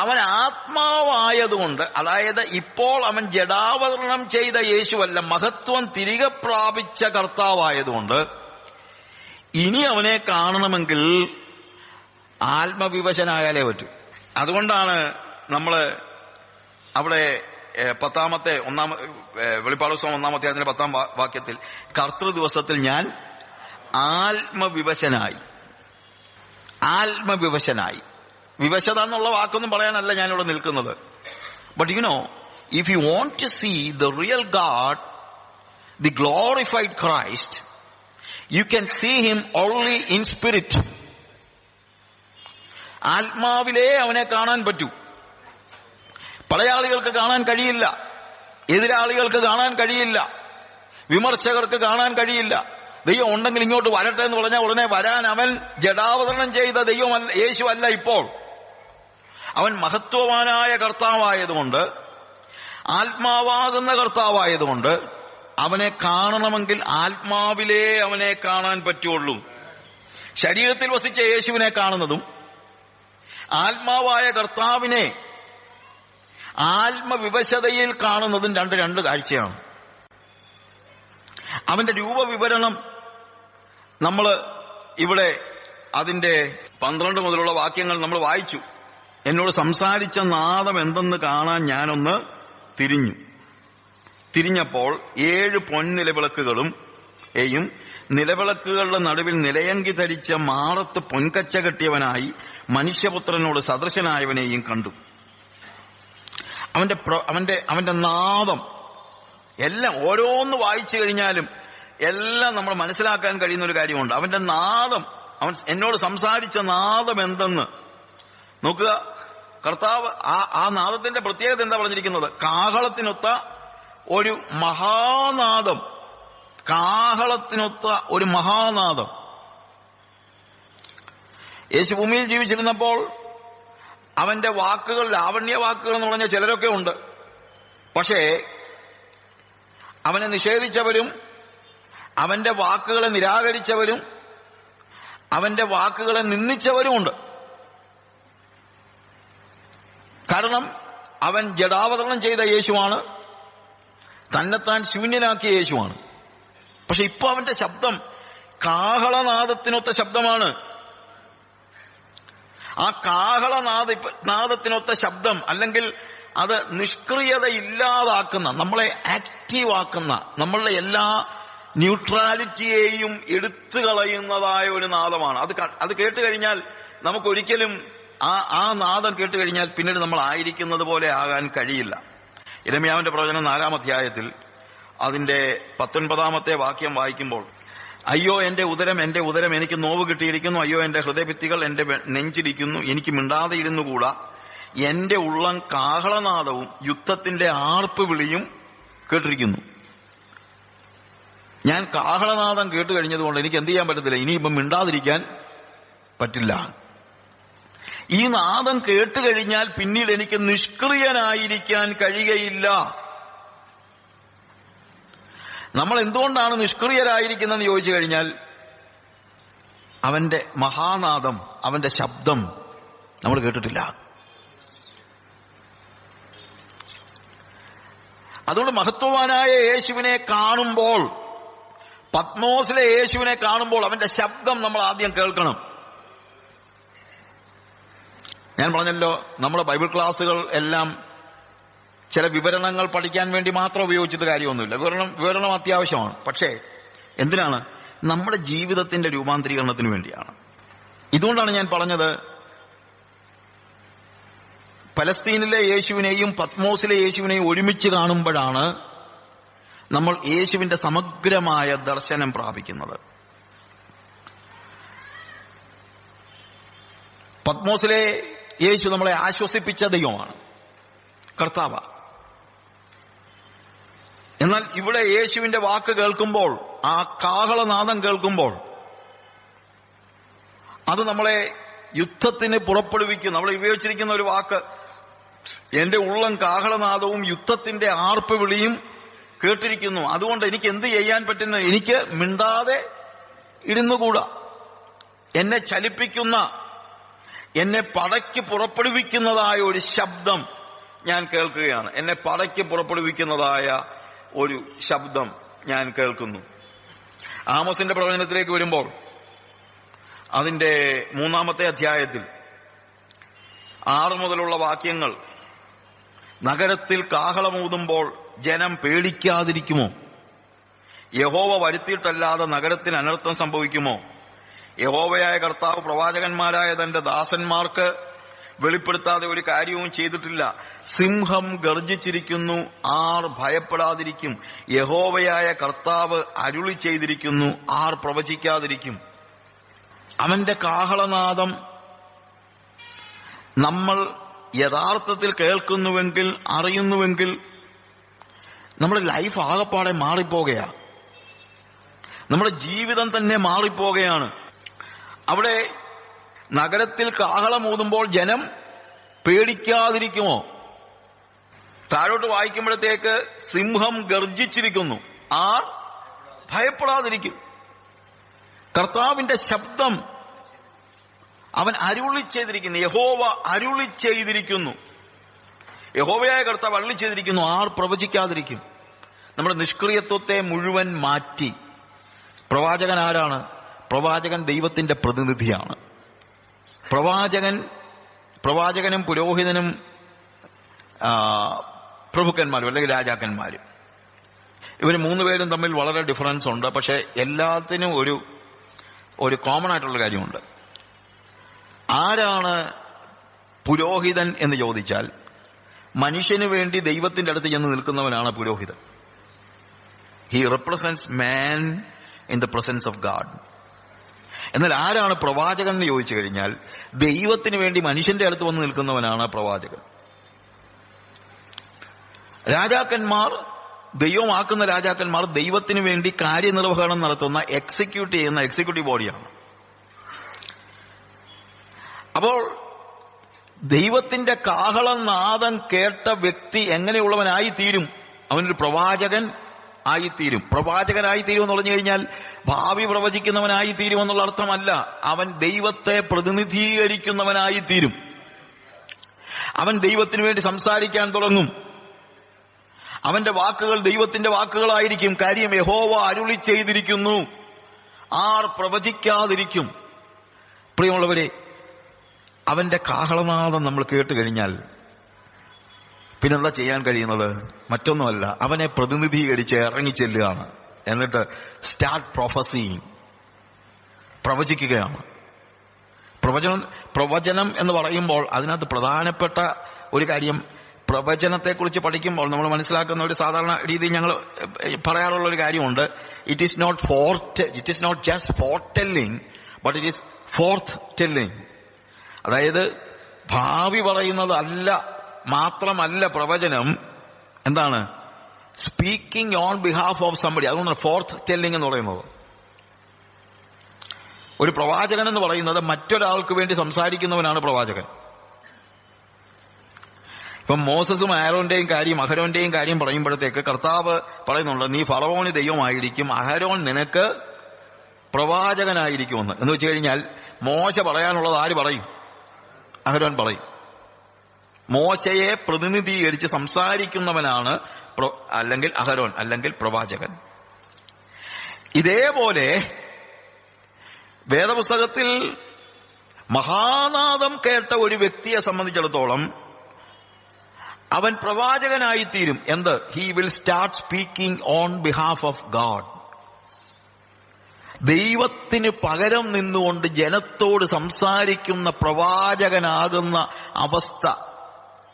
അവൻ ആത്മാവായതുകൊണ്ട് അതായത് ഇപ്പോൾ അവൻ ജഡാവതരണം ചെയ്ത യേശുവല്ല മഹത്വം തിരികെ പ്രാപിച്ച കർത്താവായതുകൊണ്ട് ഇനി അവനെ കാണണമെങ്കിൽ ആത്മവിവശനായാലേ പറ്റൂ. അതുകൊണ്ടാണ് നമ്മൾ അവിടെ പത്താമത്തെ ഒന്നാമ വെളിപ്പാട് ദിവസം ഒന്നാമത്തെ അതിന്റെ പത്താം വാക്യത്തിൽ കർത്തൃ ദിവസത്തിൽ ഞാൻ ആത്മവിവശനായി. ആത്മവിവശനായി. വിവശത എന്നുള്ള വാക്കൊന്നും പറയാനല്ല ഞാനിവിടെ നിൽക്കുന്നത്. But you know if you want to see the real God the glorified Christ you can see him only in spirit ആത്മാവിലേ അവനെ കാണാൻ പറ്റൂ. പല ആളുകൾക്ക് കാണാൻ കഴിയില്ല. എതിരാളികൾക്ക് കാണാൻ കഴിയില്ല. വിമർശകർക്ക് കാണാൻ കഴിയില്ല. ദൈവം ഉണ്ടെങ്കിൽ ഇങ്ങോട്ട് വരട്ടെ എന്ന് പറഞ്ഞാൽ ഉടനെ വരാൻ അവൻ ജഡാവതരണം ചെയ്ത ദൈവമല്ല യേശു അല്ല ഇപ്പോൾ. അവൻ മഹത്വവാനായ കർത്താവായതുകൊണ്ട് ആത്മാവാകുന്ന കർത്താവായതുകൊണ്ട് അവനെ കാണണമെങ്കിൽ ആത്മാവിലേ അവനെ കാണാൻ പറ്റുള്ളൂ. ശരീരത്തിൽ വസിച്ച യേശുവിനെ കാണുന്നതും ആത്മാവായ കർത്താവിനെ ആത്മവിവശതയിൽ കാണുന്നതും രണ്ട് രണ്ട് കാഴ്ചയാണ്. അവന്റെ രൂപവിവരണം നമ്മൾ ഇവിടെ അതിന്റെ പന്ത്രണ്ട് മുതലുള്ള വാക്യങ്ങൾ നമ്മൾ വായിച്ചു. എന്നോട് സംസാരിച്ച നാദം എന്തെന്ന് കാണാൻ ഞാനൊന്ന് തിരിഞ്ഞു. തിരിഞ്ഞപ്പോൾ ഏഴ് പൊൻനിലവിളക്കുകളും ഏയും നിലവിളക്കുകളുടെ നടുവിൽ നിലയങ്കി ധരിച്ച മാറത്ത് പൊൻകച്ച കെട്ടിയവനായി മനുഷ്യപുത്രനോട് സദൃശനായവനെയും കണ്ടു. അവന്റെ അവന്റെ അവന്റെ നാദം എല്ലാം ഓരോന്ന് വായിച്ചു കഴിഞ്ഞാലും എല്ലാം നമ്മൾ മനസ്സിലാക്കാൻ കഴിയുന്ന ഒരു കാര്യമുണ്ട്. അവന്റെ നാദം അവൻ എന്നോട് സംസാരിച്ച നാദം എന്തെന്ന് നോക്കുക. കർത്താവ് ആ ആ നാദത്തിന്റെ പ്രത്യേകത എന്താ പറഞ്ഞിരിക്കുന്നത്? കാഹളത്തിനൊത്ത ഒരു മഹാനാദം. കാഹളത്തിനൊത്ത ഒരു മഹാനാദം. യേശു ഭൂമിയിൽ ജീവിച്ചിരുന്നപ്പോൾ അവന്റെ വാക്കുകൾ ലാവണ്യ വാക്കുകൾ എന്ന് പറഞ്ഞ ചിലരൊക്കെ ഉണ്ട്. പക്ഷേ അവനെ നിഷേധിച്ചവരും അവന്റെ വാക്കുകളെ നിരാകരിച്ചവരും അവന്റെ വാക്കുകളെ നിന്ദിച്ചവരുമുണ്ട് കാരണം അവൻ ജഡാവതരണം ചെയ്ത യേശുവാണ്. തന്നെത്താൻ ശൂന്യനാക്കിയ യേശുവാണ്. പക്ഷെ ഇപ്പൊ അവന്റെ ശബ്ദം കാഹളനാദത്തിനൊത്ത ശബ്ദമാണ്. ആ കാഹളനാദ നാദത്തിനൊത്ത ശബ്ദം അല്ലെങ്കിൽ അത് നിഷ്ക്രിയത ഇല്ലാതാക്കുന്ന നമ്മളെ ആക്റ്റീവ് ആക്കുന്ന നമ്മളുടെ എല്ലാ ന്യൂട്രാലിറ്റിയെയും എടുത്തു കളയുന്നതായ ഒരു നാദമാണ്. അത് അത് കേട്ട് കഴിഞ്ഞാൽ നമുക്കൊരിക്കലും ആ ആ നാദം കേട്ട് കഴിഞ്ഞാൽ പിന്നീട് നമ്മൾ ആയിരിക്കുന്നത് പോലെ ആകാൻ കഴിയില്ല. ഇരമ്യാവിന്റെ പ്രവചനം നാലാം അധ്യായത്തിൽ അതിന്റെ പത്തൊൻപതാമത്തെ വാക്യം വായിക്കുമ്പോൾ അയ്യോ എന്റെ ഉദരം എന്റെ ഉദരം എനിക്ക് നോവ് കിട്ടിയിരിക്കുന്നു. അയ്യോ എന്റെ ഹൃദയഭിത്തികൾ എന്റെ നെഞ്ചിരിക്കുന്നു. എനിക്ക് മിണ്ടാതെ ഇരുന്നുകൂടാ. എന്റെ ഉള്ളം കാഹളനാദവും യുദ്ധത്തിന്റെ ആർപ്പ് വിളിയും കേട്ടിരിക്കുന്നു. ഞാൻ കാഹളനാദം കേട്ട് കഴിഞ്ഞതുകൊണ്ട് എനിക്ക് എന്ത് ചെയ്യാൻ പറ്റത്തില്ല. ഇനിയിപ്പം മിണ്ടാതിരിക്കാൻ പറ്റില്ല. ഈ നാദം കേട്ട് കഴിഞ്ഞാൽ പിന്നീട് എനിക്ക് നിഷ്ക്രിയനായിരിക്കാൻ കഴിയയില്ല നമ്മൾ എന്തുകൊണ്ടാണ് നിഷ്ക്രിയരായിരിക്കുന്നതെന്ന് ചോദിച്ചു കഴിഞ്ഞാൽ അവന്റെ മഹാനാദം അവന്റെ ശബ്ദം നമ്മൾ കേട്ടിട്ടില്ല. അതുകൊണ്ട് മഹത്വവാനായ യേശുവിനെ കാണുമ്പോൾ പത്മോസിലെ യേശുവിനെ കാണുമ്പോൾ അവന്റെ ശബ്ദം നമ്മൾ ആദ്യം കേൾക്കണം. ഞാൻ പറഞ്ഞല്ലോ നമ്മുടെ ബൈബിൾ ക്ലാസ്സുകൾ എല്ലാം ചില വിവരണങ്ങൾ പഠിക്കാൻ വേണ്ടി മാത്രം ഉപയോഗിച്ചിട്ട് കാര്യമൊന്നുമില്ല. വിവരണം വിവരണം അത്യാവശ്യമാണ്. പക്ഷേ എന്തിനാണ്? നമ്മുടെ ജീവിതത്തിന്റെ രൂപാന്തരീകരണത്തിന് വേണ്ടിയാണ്. ഇതുകൊണ്ടാണ് ഞാൻ പറഞ്ഞത് പലസ്തീനിലെ യേശുവിനെയും പത്മോസിലെ യേശുവിനെയും ഒരുമിച്ച് കാണുമ്പോഴാണ് നമ്മൾ യേശുവിന്റെ സമഗ്രമായ ദർശനം പ്രാപിക്കുന്നത്. പത്മോസിലെ യേശു നമ്മളെ ആശ്വസിപ്പിച്ച ദൈവമാണ്. കർത്താവ. എന്നാൽ ഇവിടെ യേശുവിന്റെ വാക്ക് കേൾക്കുമ്പോൾ ആ കാഹളനാദം കേൾക്കുമ്പോൾ അത് നമ്മളെ യുദ്ധത്തിന് പുറപ്പെടുവിക്കും നമ്മൾ ഉപയോഗിച്ചിരിക്കുന്ന ഒരു വാക്ക് എന്റെ ഉള്ളം കാഹളനാദവും യുദ്ധത്തിന്റെ ആർപ്പ് വിളിയും കേട്ടിരിക്കുന്നു. അതുകൊണ്ട് എനിക്ക് എന്ത് ചെയ്യാൻ പറ്റുന്ന? എനിക്ക് മിണ്ടാതെ ഇരുന്നുകൂടാ. എന്നെ ചലിപ്പിക്കുന്ന എന്നെ പടയ്ക്ക് പുറപ്പെടുവിക്കുന്നതായ ഒരു ശബ്ദം ഞാൻ കേൾക്കുകയാണ്. എന്നെ പടയ്ക്ക് പുറപ്പെടുവിക്കുന്നതായ ഒരു ശബ്ദം ഞാൻ കേൾക്കുന്നു. ആമസിന്റെ പ്രവചനത്തിലേക്ക് വരുമ്പോൾ അതിന്റെ മൂന്നാമത്തെ അധ്യായത്തിൽ ആറു മുതലുള്ള വാക്യങ്ങൾ നഗരത്തിൽ കാഹളമൂതുമ്പോൾ ജനം പേടിക്കാതിരിക്കുമോ? യഹോവ വരുത്തിയിട്ടല്ലാതെ നഗരത്തിന് അനർത്ഥം സംഭവിക്കുമോ? യഹോവയായ കർത്താവ് പ്രവാചകന്മാരായ തന്റെ ദാസന്മാർക്ക് വെളിപ്പെടുത്താതെ ഒരു കാര്യവും ചെയ്തിട്ടില്ല. സിംഹം ഗർജിച്ചിരിക്കുന്നു ആർ ഭയപ്പെടാതിരിക്കും. യഹോവയായ കർത്താവ് അരുളി ചെയ്തിരിക്കുന്നു ആർ പ്രവചിക്കാതിരിക്കും. അവന്റെ കാഹളനാദം നമ്മൾ യഥാർത്ഥത്തിൽ കേൾക്കുന്നുവെങ്കിൽ അറിയുന്നുവെങ്കിൽ നമ്മുടെ ലൈഫ് ആകപ്പാടെ മാറിപ്പോകയാ. നമ്മുടെ ജീവിതം തന്നെ മാറിപ്പോകയാണ്. അവിടെ നഗരത്തിൽ കാഹളം ഊതുമ്പോൾ ജനം പേടിക്കാതിരിക്കുമോ? താഴോട്ട് വായിക്കുമ്പോഴത്തേക്ക് സിംഹം ഗർജിച്ചിരിക്കുന്നു. ആർ? ഭയപ്പെടാതിരിക്കും. കർത്താവിന്റെ ശബ്ദം അവൻ അരുളി ചെയ്തിരിക്കുന്നു. യഹോവ അരുളി ചെയ്തിരിക്കുന്നു. യഹോവയായ കർത്താവ് അരുളി ചെയ്തിരിക്കുന്നു. ആർ പ്രവചിക്കാതിരിക്കും. നമ്മുടെ നിഷ്ക്രിയത്വത്തെ മുഴുവൻ മാറ്റി. പ്രവാചകൻ ആരാണ്? പ്രവാചകൻ ദൈവത്തിന്റെ പ്രതിനിധിയാണ്. പ്രവാചകൻ പ്രവാചകനും പുരോഹിതനും പ്രഭുക്കന്മാരും അല്ലെങ്കിൽ രാജാക്കന്മാരും. ഇവർ മൂന്ന് പേരും തമ്മിൽ വളരെ ഡിഫറൻസ് ഉണ്ട്. പക്ഷെ എല്ലാത്തിനും ഒരു ഒരു കോമൺ ആയിട്ടുള്ള കാര്യമുണ്ട്. ആരാണ് പുരോഹിതൻ എന്ന് ചോദിച്ചാൽ മനുഷ്യന് വേണ്ടി ദൈവത്തിന്റെ അടുത്ത് ചെന്ന് നിൽക്കുന്നവനാണ് പുരോഹിതൻ. He represents man in the presence of God എന്നാൽ ആരാണ് പ്രവാചകൻ എന്ന് ചോദിച്ചു കഴിഞ്ഞാൽ ദൈവത്തിന് വേണ്ടി മനുഷ്യന്റെ അടുത്ത് വന്ന് നിൽക്കുന്നവനാണ് പ്രവാചകൻ. രാജാക്കന്മാർ ദൈവമാക്കുന്ന രാജാക്കന്മാർ ദൈവത്തിന് വേണ്ടി കാര്യനിർവഹണം നടത്തുന്ന എക്സിക്യൂട്ട് ചെയ്യുന്ന എക്സിക്യൂട്ടീവ് ബോഡിയാണ് അപ്പോൾ ദൈവത്തിന്റെ കാഹളനാദം കേട്ട വ്യക്തി എങ്ങനെയുള്ളവനായി തീരും അവനൊരു പ്രവാചകൻ ആയിത്തീരും. പ്രവാചകനായി തീരും എന്ന് പറഞ്ഞു കഴിഞ്ഞാൽ ഭാവി പ്രവചിക്കുന്നവനായി തീരും എന്നുള്ള അർത്ഥമല്ല. അവൻ ദൈവത്തെ പ്രതിനിധീകരിക്കുന്നവനായി തീരും അവൻ ദൈവത്തിന് വേണ്ടി സംസാരിക്കാൻ തുടങ്ങും. അവന്റെ വാക്കുകൾ ദൈവത്തിന്റെ വാക്കുകളായിരിക്കും. കാര്യം യഹോവ അരുളി ചെയ്തിരിക്കുന്നു. ആർ പ്രവചിക്കാതിരിക്കും. പ്രിയമുള്ളവരെ അവന്റെ കാഹളനാദം നമ്മൾ കേട്ട് കഴിഞ്ഞാൽ പിന്നെന്താ ചെയ്യാൻ കഴിയുന്നത്? മറ്റൊന്നുമല്ല അവനെ പ്രതിനിധീകരിച്ച് ഇറങ്ങിച്ചെല്ലുകയാണ് എന്നിട്ട് സ്റ്റാർട്ട് പ്രൊഫസിങ് പ്രവചിക്കുകയാണ്. പ്രവചനം പ്രവചനം എന്ന് പറയുമ്പോൾ അതിനകത്ത് പ്രധാനപ്പെട്ട ഒരു കാര്യം പ്രവചനത്തെക്കുറിച്ച് പഠിക്കുമ്പോൾ നമ്മൾ മനസ്സിലാക്കുന്ന ഒരു സാധാരണ രീതിയിൽ ഞങ്ങൾ പറയാറുള്ള ഒരു കാര്യമുണ്ട്. It is not fort it is not just for telling but it is forth telling അതായത് ഭാവി പറയുന്നത് അല്ല മാത്രമല്ല പ്രവചനം എന്താണ്? Speaking on behalf of somebody അതുകൊണ്ടാണ് ഫോർത്ത് ടെല്ലിംഗ് എന്ന് പറയുന്നത്. ഒരു പ്രവാചകൻ എന്ന് പറയുന്നത് മറ്റൊരാൾക്ക് വേണ്ടി സംസാരിക്കുന്നവനാണ് പ്രവാചകൻ. ഇപ്പം മോസസും ആരോന്റെയും കാര്യം അഹരോന്റെയും കാര്യം പറയുമ്പോഴത്തേക്ക് കർത്താവ് പറയുന്നുണ്ട് നീ ഫറവോന് ദൈവമായിരിക്കും. അഹരോൻ നിനക്ക് പ്രവാചകനായിരിക്കുമെന്ന്. എന്ന് വെച്ച് കഴിഞ്ഞാൽ മോശ പറയാനുള്ളത് ആര് പറയും? അഹരോൻ പറയും. മോശയെ പ്രതിനിധീകരിച്ച് സംസാരിക്കുന്നവനാണ് അല്ലെങ്കിൽ അഹരോൻ അല്ലെങ്കിൽ പ്രവാചകൻ. ഇതേപോലെ വേദപുസ്തകത്തിൽ മഹാനാദം കേട്ട ഒരു വ്യക്തിയെ സംബന്ധിച്ചിടത്തോളം അവൻ പ്രവാചകനായി തീരും എന്ത്? He will start speaking on behalf of God ദൈവത്തിന് പകരം നിന്നുകൊണ്ട് ജനത്തോട് സംസാരിക്കുന്ന പ്രവാചകനാകുന്ന അവസ്ഥ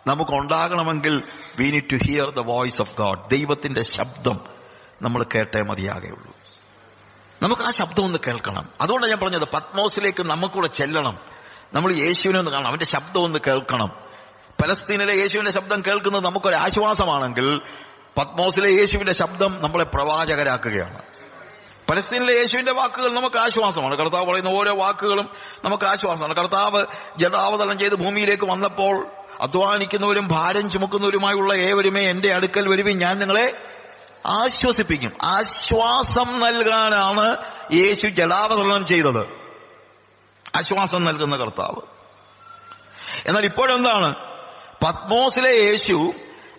നമുക്കുണ്ടാകണമെങ്കിൽ we need to hear the voice of God ദൈവത്തിന്റെ ശബ്ദം നമ്മൾ കേട്ടേ മതിയാകെയുള്ളൂ. നമുക്ക് ആ ശബ്ദം ഒന്ന് കേൾക്കണം. അതുകൊണ്ടാണ് ഞാൻ പറഞ്ഞത് പത്മോസിലേക്ക് നമുക്കൂടെ ചെല്ലണം. നമ്മൾ യേശുവിനെ ഒന്ന് കാണണം. അവന്റെ ശബ്ദം ഒന്ന് കേൾക്കണം. പലസ്തീനിലെ യേശുവിന്റെ ശബ്ദം കേൾക്കുന്നത് നമുക്കൊരു ആശ്വാസമാണെങ്കിൽ പത്മോസിലെ യേശുവിന്റെ ശബ്ദം നമ്മളെ പ്രവാചകരാക്കുകയാണ്. പലസ്തീനിലെ യേശുവിന്റെ വാക്കുകൾ നമുക്ക് ആശ്വാസമാണ്. കർത്താവ് പറയുന്ന ഓരോ വാക്കുകളും നമുക്ക് ആശ്വാസമാണ്. കർത്താവ് ജടാവതരണം ചെയ്ത് ഭൂമിയിലേക്ക് വന്നപ്പോൾ അധ്വാനിക്കുന്നവരും ഭാരം ചുമക്കുന്നവരുമായുള്ള ഏവരുമേ എന്റെ അടുക്കൽ വരുവിൻ. ഞാൻ നിങ്ങളെ ആശ്വസിപ്പിക്കും. ആശ്വാസം നൽകാനാണ് യേശു ജലാവതരണം ചെയ്തത്. ആശ്വാസം നൽകുന്ന കർത്താവ്. എന്നാൽ ഇപ്പോഴെന്താണ്? പത്മോസിലെ യേശു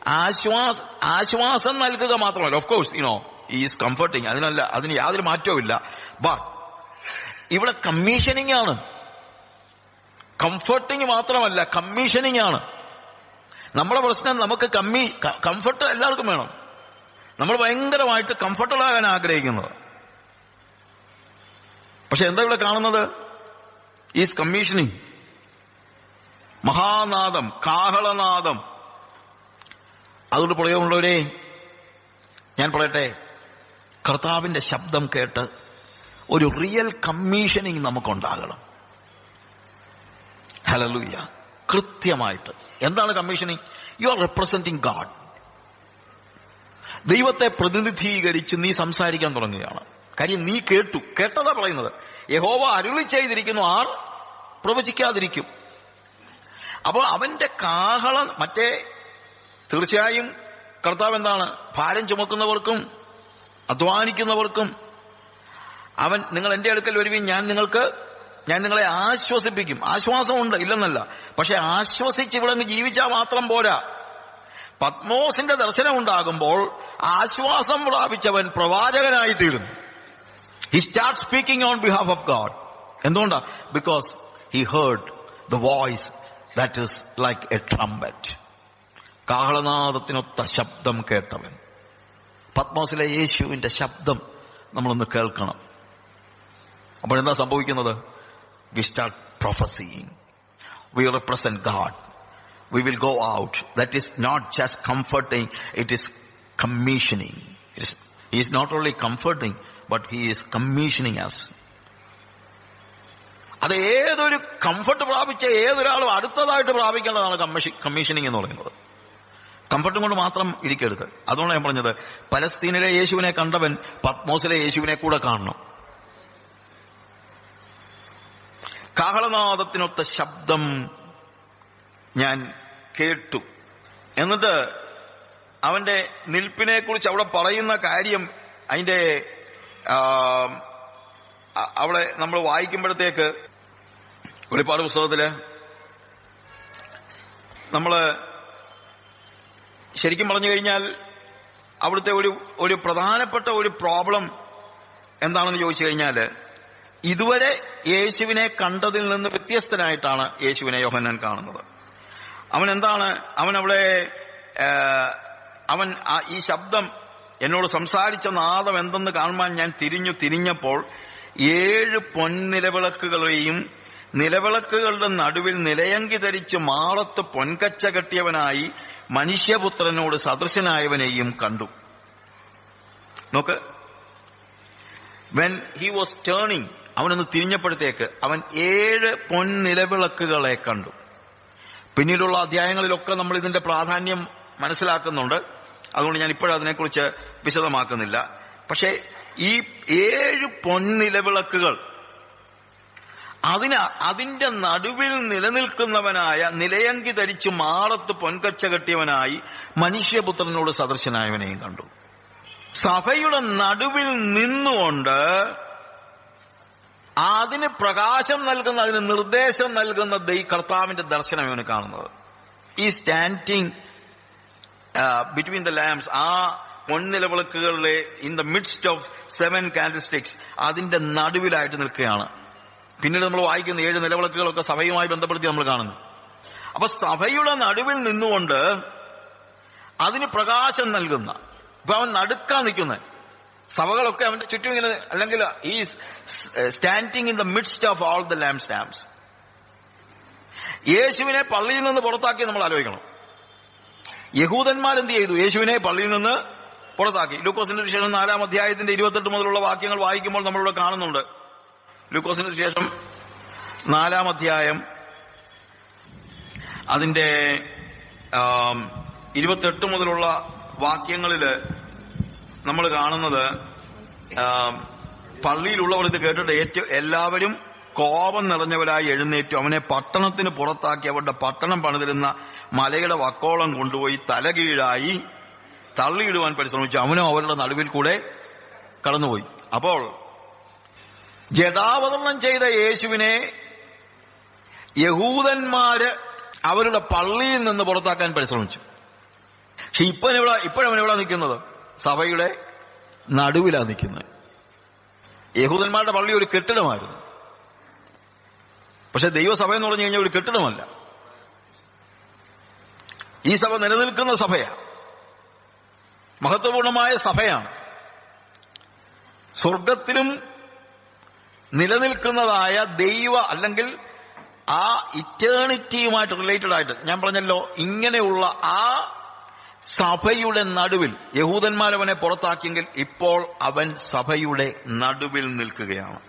ആശ്വാസ ആശ്വാസം നൽകുക മാത്രമല്ല. Of course you know is comforting അതിനല്ല അതിന് യാതൊരു മാറ്റവും ഇല്ല ബട്ട് ഇവിടെ കമ്മീഷനിങ് ആണ്. കംഫർട്ടിങ് മാത്രമല്ല കമ്മീഷനിങ് ആണ്. നമ്മുടെ പ്രശ്നം നമുക്ക് കമ്മി കംഫർട്ട് എല്ലാവർക്കും വേണം. നമ്മൾ ഭയങ്കരമായിട്ട് കംഫർട്ടബിൾ ആകാൻ ആഗ്രഹിക്കുന്നത്. പക്ഷെ എന്താ ഇവിടെ കാണുന്നത്? ഈസ് കമ്മീഷനിങ് മഹാനാദം കാഹളനാദം. അതുകൊണ്ട് പ്രയോഗമുള്ളവരെ ഞാൻ പറയട്ടെ കർത്താവിന്റെ ശബ്ദം കേട്ട് ഒരു റിയൽ കമ്മീഷനിങ് നമുക്കുണ്ടാകണം. ഹലലൂയ കൃത്യമായിട്ട്. എന്താണ് commissioning you are representing God ദൈവത്തെ പ്രതിനിധീകരിച്ച് നീ സംസാരിക്കാൻ തുടങ്ങുകയാണ്. കാര്യം നീ കേട്ടു. കേട്ടതാ പറയുന്നത്. യഹോവ അരുളി ചെയ്തിരിക്കുന്നു. ആർ? പ്രവചിക്കാതിരിക്കും. അപ്പോൾ അവന്റെ കാഹളം മറ്റേ തീർച്ചയായും കർത്താവ് എന്താണ്? ഭാരം ചുമക്കുന്നവർക്കും അധ്വാനിക്കുന്നവർക്കും അവൻ നിങ്ങൾ എന്റെ അടുക്കൽ വരുവിൻ. ഞാൻ നിങ്ങൾക്ക് ഞാൻ നിങ്ങളെ ആശ്വസിപ്പിക്കും. ആശ്വാസമുണ്ട് ഇല്ലെന്നല്ല. പക്ഷെ ആശ്വസിച്ച് ഇവിടെ അങ്ങ് ജീവിച്ചാൽ മാത്രം പോരാ. പത്മോസിന്റെ ദർശനം ഉണ്ടാകുമ്പോൾ ആശ്വാസം പ്രാപിച്ചവൻ പ്രവാചകനായി തീരുന്നു. He start speaking on behalf of God എന്തുകൊണ്ടാ? Because he heard the voice that is like a trumpet കാഹളനാദത്തിനൊത്ത ശബ്ദം കേട്ടവൻ. പത്മോസിലെ യേശുവിന്റെ ശബ്ദം നമ്മളൊന്ന് കേൾക്കണം. അപ്പോൾ എന്താ സംഭവിക്കുന്നത്? We start prophesying we represent God we will go out. That is not just comforting, it is commissioning. It is, he is not only comforting, but he is commissioning us. അത് ഏതൊരു കംഫർട്ട് പ്രാപിച്ച ഏതൊരാളും അടുത്തതായിട്ട് പ്രാപിക്കേണ്ടതാണ് commissioning എന്ന് പറയുന്നത് കംഫർട്ടും കൊണ്ട് മാത്രം ഇരിക്കരുത് അതുകൊണ്ടാണ് ഞാൻ പറഞ്ഞത് പലസ്തീനിലെ യേശുവിനെ കണ്ടവൻ പത്മോസിലെ യേശുവിനെ കൂടെ കാണണം കാഹളനാദത്തിനൊത്ത ശബ്ദം ഞാൻ കേട്ടു. എന്നിട്ട് അവന്റെ നിൽപ്പിനെ കുറിച്ച് അവിടെ പറയുന്ന കാര്യം അതിന്റെ അവിടെ നമ്മൾ വായിക്കുമ്പോഴത്തേക്ക് വെളിപ്പാട് പുസ്തകത്തിൽ നമ്മൾ ശരിക്കും പറഞ്ഞു കഴിഞ്ഞാൽ അവിടുത്തെ ഒരു ഒരു പ്രധാനപ്പെട്ട ഒരു പ്രോബ്ലം എന്താണെന്ന് ചോദിച്ചു കഴിഞ്ഞാൽ ഇതുവരെ യേശുവിനെ കണ്ടതിൽ നിന്ന് വ്യത്യസ്തനായിട്ടാണ് യേശുവിനെ യോഹന്നാൻ കാണുന്നത്. അവൻ എന്താണ്? അവൻ അവിടെ അവൻ ഈ ശബ്ദം എന്നോട് സംസാരിച്ച നാദം എന്തെന്ന് കാണുവാൻ ഞാൻ തിരിഞ്ഞു തിരിഞ്ഞപ്പോൾ ഏഴ് പൊൻനിലവിളക്കുകളെയും നിലവിളക്കുകളുടെ നടുവിൽ നിലയങ്കി ധരിച്ച് മാളത്ത് പൊൻകച്ച കെട്ടിയവനായി മനുഷ്യപുത്രനോട് സദൃശനായവനെയും കണ്ടു. നോക്ക്. വെൻ ഹി വാസ് ടേണിംഗ് അവനൊന്ന് തിരിഞ്ഞപ്പോഴത്തേക്ക് അവൻ ഏഴ് പൊൻനിലവിളക്കുകളെ കണ്ടു. പിന്നീടുള്ള അധ്യായങ്ങളിലൊക്കെ നമ്മൾ ഇതിന്റെ പ്രാധാന്യം മനസ്സിലാക്കുന്നുണ്ട്. അതുകൊണ്ട് ഞാൻ ഇപ്പോഴതിനെക്കുറിച്ച് വിശദമാക്കുന്നില്ല. പക്ഷേ ഈ ഏഴ് പൊൻനിലവിളക്കുകൾ അതിന് അതിന്റെ നടുവിൽ നിലനിൽക്കുന്നവനായ നിലയങ്കി ധരിച്ച് മാറത്ത് പൊൻകച്ച കെട്ടിയവനായി മനുഷ്യപുത്രനോട് സദർശനായവനെയും കണ്ടു. സഭയുടെ നടുവിൽ നിന്നുകൊണ്ട് അതിന് പ്രകാശം നൽകുന്ന അതിന് നിർദ്ദേശം നൽകുന്ന ദൈ കർത്താവിന്റെ ദർശനം ഇവന് കാണുന്നത്. ഈ സ്റ്റാൻഡിങ് ബിറ്റ്വീൻ ദ ലാംസ് ആ പൊൻനിലവിളക്കുകളുടെ in the midst of seven candlesticks അതിന്റെ നടുവിലായിട്ട് നിൽക്കുകയാണ്. പിന്നീട് നമ്മൾ വായിക്കുന്ന ഏഴ് നിലവിളക്കുകളൊക്കെ സഭയുമായി ബന്ധപ്പെടുത്തി നമ്മൾ കാണുന്നു. അപ്പൊ സഭയുടെ നടുവിൽ നിന്നുകൊണ്ട് അതിന് പ്രകാശം നൽകുന്ന ഇപ്പൊ അവൻ നടുക്കാൻ നിൽക്കുന്നത് സഭകളൊക്കെ അവന്റെ ചുറ്റും ഇങ്ങനെ അല്ലെങ്കിൽ ഈ standing in the midst of all the lampstands യേശുവിനെ പള്ളിയിൽ നിന്ന് പുറത്താക്കി നമ്മൾ ആലോചിക്കണം. യഹൂദന്മാർ എന്ത് ചെയ്തു? യേശുവിനെ പള്ളിയിൽ നിന്ന് പുറത്താക്കി. ലൂക്കോസിന്റെ ശേഷം നാലാം അധ്യായത്തിന്റെ ഇരുപത്തെട്ട് മുതലുള്ള വാക്യങ്ങൾ വായിക്കുമ്പോൾ നമ്മളിവിടെ കാണുന്നുണ്ട്. ലൂക്കോസിന്റെ ശേഷം നാലാം അധ്യായം അതിന്റെ ഇരുപത്തെട്ട് മുതലുള്ള വാക്യങ്ങളിൽ നമ്മൾ കാണുന്നത് പള്ളിയിലുള്ളവർ ഇത് കേട്ടിട്ട് ഏറ്റവും എല്ലാവരും കോപം നിറഞ്ഞവരായി എഴുന്നേറ്റു. അവനെ പട്ടണത്തിന് പുറത്താക്കി അവരുടെ പട്ടണം പണിതിരുന്ന മലയുടെ വക്കോളം കൊണ്ടുപോയി തലകീഴായി തള്ളിയിടുവാൻ പരിശ്രമിച്ചു. അവനും അവരുടെ നടുവിൽ കൂടെ കടന്നുപോയി. അപ്പോൾ ജഡാവതരണം ചെയ്ത യേശുവിനെ യഹൂദന്മാര് അവരുടെ പള്ളിയിൽ നിന്ന് പുറത്താക്കാൻ പരിശ്രമിച്ചു. പക്ഷെ ഇപ്പൊ ഇപ്പോഴവൻ ഇവിടെ നിൽക്കുന്നത്? സഭയുടെ നടുവിലാണ് നിൽക്കുന്നത്. യഹൂദന്മാരുടെ പള്ളി ഒരു കെട്ടിടമായിരുന്നു. പക്ഷെ ദൈവസഭ എന്ന് പറഞ്ഞു കഴിഞ്ഞാൽ ഒരു കെട്ടിടമല്ല. ഈ സഭ നിലനിൽക്കുന്ന സഭയാണ് മഹത്വപൂർണമായ സഭയാണ്. സ്വർഗത്തിലും നിലനിൽക്കുന്നതായ ദൈവ അല്ലെങ്കിൽ ആ ഇറ്റേണിറ്റിയുമായിട്ട് റിലേറ്റഡ് ആയിട്ട് ഞാൻ പറഞ്ഞല്ലോ ഇങ്ങനെയുള്ള ആ സഭയുടെ നടുവിൽ യഹൂദന്മാരവനെ പുറത്താക്കിയെങ്കിൽ ഇപ്പോൾ അവൻ സഭയുടെ നടുവിൽ നിൽക്കുകയാണ്.